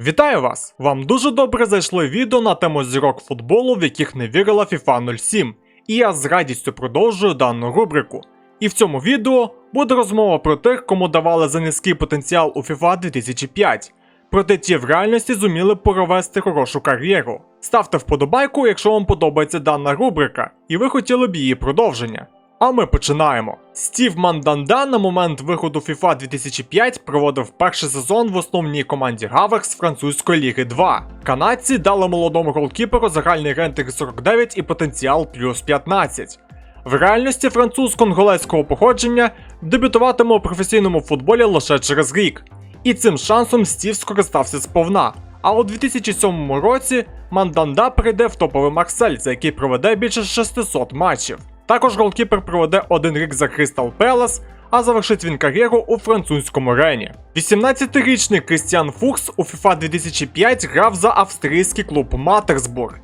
Вітаю вас! Вам дуже добре зайшли відео на тему зірок футболу, в яких не вірила FIFA 07, і я з радістю продовжую дану рубрику. І в цьому відео буде розмова про тих, кому давали за низький потенціал у FIFA 2005. Проте ті в реальності зуміли провести хорошу кар'єру. Ставте вподобайку, якщо вам подобається дана рубрика, і ви хотіли б її продовження. А ми починаємо. Стів Манданда на момент виходу FIFA 2005 проводив перший сезон в основній команді Гаверс французької ліги 2. Канадці дали молодому голкіперу загальний рейтинг 49 і потенціал плюс 15. В реальності француз конголезького походження дебютуватиме у професійному футболі лише через рік. І цим шансом Стів скористався сповна. А у 2007 році Манданда прийде в топовий Марсель, за який проведе більше 600 матчів. Також голкіпер проведе один рік за Кристал Пелас, а завершить він кар'єру у французькому рені. 18-річний Крістіан Фукс у FIFA 2005 грав за австрійський клуб Матерсбург.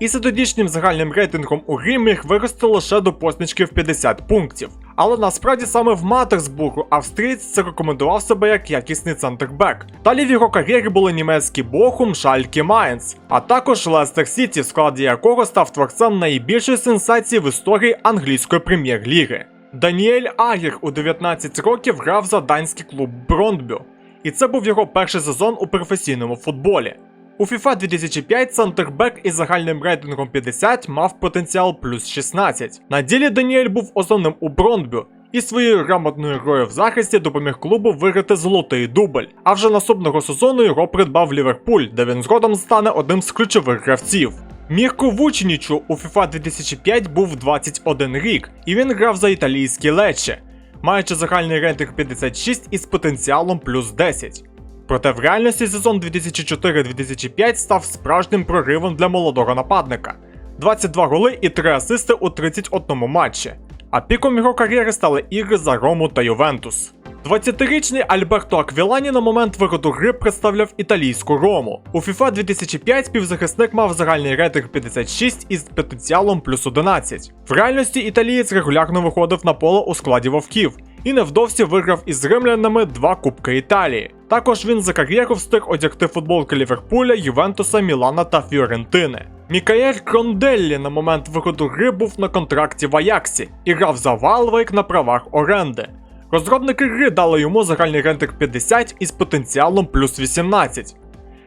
І за тодішнім загальним рейтингом у грі міг вирости лише до позначки в 50 пунктів. Але насправді саме в Матерсбургу австрієць зарекомендував себе як якісний центрбек. Далі в його кар'єрі були німецький Бохум, Шальке Майнц, а також Лестер Сіті, в складі якого став творцем найбільшої сенсації в історії англійської прем'єр-ліги. Даніель Агір у 19 років грав за данський клуб Брондбю, і це був його перший сезон у професійному футболі. У FIFA 2005 центрбек із загальним рейтингом 50 мав потенціал плюс 16. На ділі Даніель був основним у Брондбю і своєю грамотною грою в захисті допоміг клубу виграти золотий дубль. А вже наступного сезону його придбав Ліверпуль, де він згодом стане одним з ключових гравців. Мірко Вученічу у FIFA 2005 був 21 рік, і він грав за італійські лече, маючи загальний рейтинг 56 із потенціалом плюс 10. Проте в реальності сезон 2004-2005 став справжнім проривом для молодого нападника. 22 голи і 3 асисти у 31 матчі. А піком його кар'єри стали ігри за Рому та Ювентус. 20-річний Альберто Аквілані на момент виходу гри представляв італійську Рому. У FIFA 2005 півзахисник мав загальний рейтинг 56 із потенціалом плюс 11. В реальності італієць регулярно виходив на поле у складі вовків і невдовзі виграв із римлянами два Кубки Італії. Також він за кар'єру встиг одягти футболки Ліверпуля, Ювентуса, Мілана та Фіорентини. Мікаель Кронделлі на момент виходу гри був на контракті в Аяксі і грав за Валвейк на правах оренди. Розробники гри дали йому загальний рейтинг 50 із потенціалом плюс 18.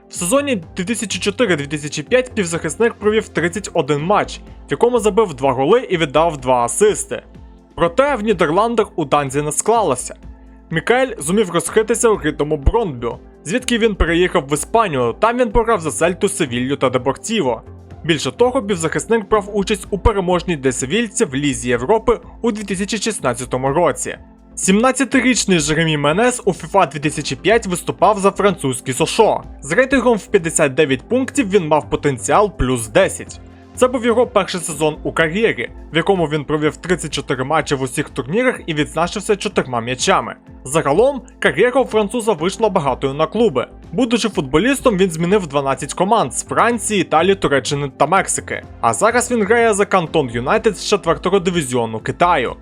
В сезоні 2004-2005 півзахисник провів 31 матч, в якому забив 2 голи і віддав 2 асисти. Проте в Нідерландах у Данзі не склалося. Мікаель зумів розхитися у ритму Бронбю, звідки він переїхав в Іспанію, там він пограв за Сельту, Севілью та Депортіво. Більше того, півзахисник брав участь у переможній для севільця в Лізі Європи у 2016 році. 17-річний Жеремі Менес у FIFA 2005 виступав за французький Сошо. З рейтингом в 59 пунктів він мав потенціал плюс 10. Це був його перший сезон у кар'єрі, в якому він провів 34 матчі в усіх турнірах і відзначився чотирма м'ячами. Загалом, кар'єра у француза вийшла багатою на клуби. Будучи футболістом, він змінив 12 команд з Франції, Італії, Туреччини та Мексики. А зараз він грає за Кантон Юнайтед з 4-го дивізіону Китаю.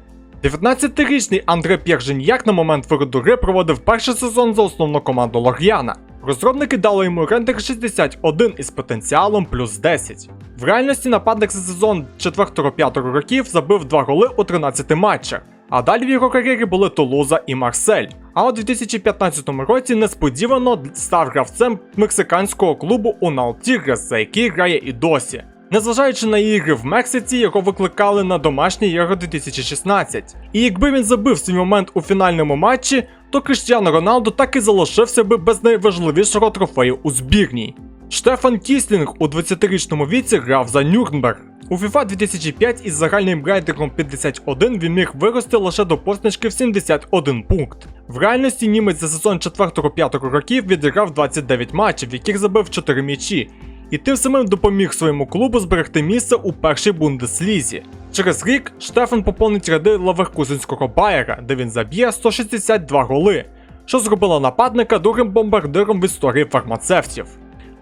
19-річний Андре П'єрженьяк на момент виходу гри проводив перший сезон за основну команду Лор'яна. Розробники дали йому рейтинг 61 із потенціалом плюс 10. В реальності нападник за сезон 4-5 років забив 2 голи у 13 матчах, а далі в його кар'єрі були Тулуза і Марсель. А у 2015 році несподівано став гравцем мексиканського клубу Унал Тігрес, за який грає і досі. Незважаючи на ігри в Мексиці, його викликали на домашній Євро 2016. І якби він забив свій момент у фінальному матчі, то Криштіано Роналду так і залишився би без найважливішого трофею у збірній. Штефан Кіслінг у 20-річному віці грав за Нюрнберг. У FIFA 2005 із загальним рейтингом 51 він міг вирости лише до позначки в 71 пункт. В реальності німець за сезон 4-5 років відіграв 29 матчів, в яких забив 4 м'ячі, і тим самим допоміг своєму клубу зберегти місце у першій бундеслізі. Через рік Штефан поповнить ряди Лаверкузенського Байера, де він заб'є 162 голи, що зробило нападника другим бомбардиром в історії фармацевтів.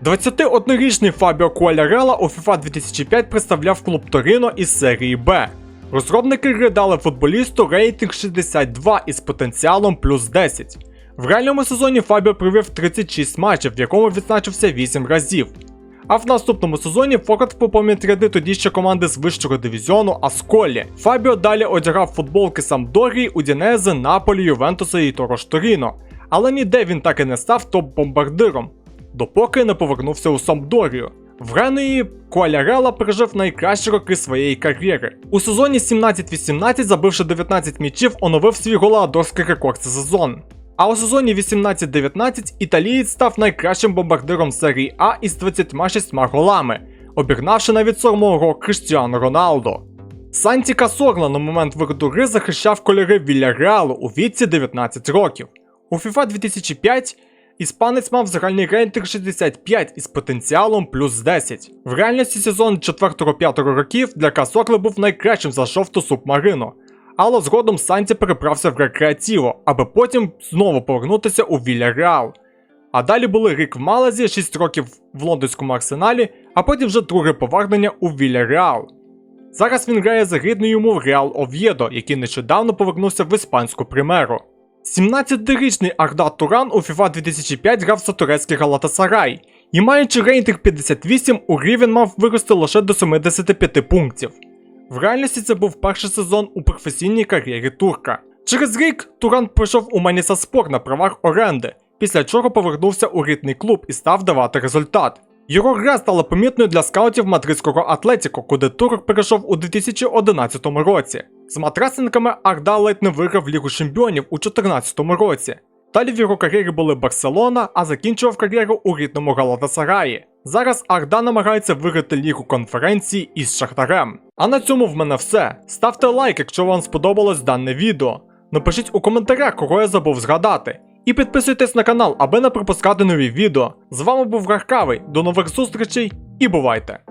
21-річний Фабіо Куалярела у FIFA 2005 представляв клуб Торіно із серії Б. Розробники гри футболісту рейтинг 62 із потенціалом плюс 10. В реальному сезоні Фабіо провів 36 матчів, в якому відзначився 8 разів. А в наступному сезоні Форвард поповнить ряди тоді ще команди з вищого дивізіону Асколі. Фабіо далі одягав футболки Самдорії, Удінези, Наполі, Ювентуса і Торош Торіно. Але ніде він так і не став топ-бомбардиром, допоки не повернувся у Самдорію. В Генуї Куалярела пережив найкращі роки своєї кар'єри. У сезоні 17-18, забивши 19 м'ячів, оновив свій голадорський рекорд за сезон. А у сезоні 18-19 італієць став найкращим бомбардиром серії А із 26 голами, обігнавши навіть сормового Криштіану Роналдо. Санті Касорла на момент виходу гри захищав кольори Вільяреалу у віці 19 років. У FIFA 2005 іспанець мав загальний рейтинг 65 із потенціалом плюс 10. В реальності сезон 4-5 років для Касорли був найкращим за жовту субмарину. Але згодом Санті переправся в рекреатіво, аби потім знову повернутися у Вільяреал. А далі були рік в Малазі, 6 років в лондонському арсеналі, а потім вже друге повернення у Вільяреал. Зараз він грає за рідний йому Реал Ов'єдо, який нещодавно повернувся в іспанську примеру. 17-річний Ардат Туран у FIFA 2005 грав за турецький Галатасарай, і маючи рейтинг 58, у грі він мав вирости лише до 75 пунктів. В реальності це був перший сезон у професійній кар'єрі турка. Через рік Туран пройшов у Маніса Спор на правах оренди, після чого повернувся у рідний клуб і став давати результат. Його гра стала помітною для скаутів мадридського Атлетіко, куди турок перейшов у 2011 році. З матрасинками Арда ледь не виграв Лігу Чемпіонів у 2014 році. Далі в його кар'єрі були Барселона, а закінчував кар'єру у рідному Галатасараї. Зараз Арда намагається виграти лігу конференції із Шахтарем. А на цьому в мене все. Ставте лайк, якщо вам сподобалось дане відео. Напишіть у коментарях, кого я забув згадати. І підписуйтесь на канал, аби не пропускати нові відео. З вами був Гаркавий, до нових зустрічей і бувайте!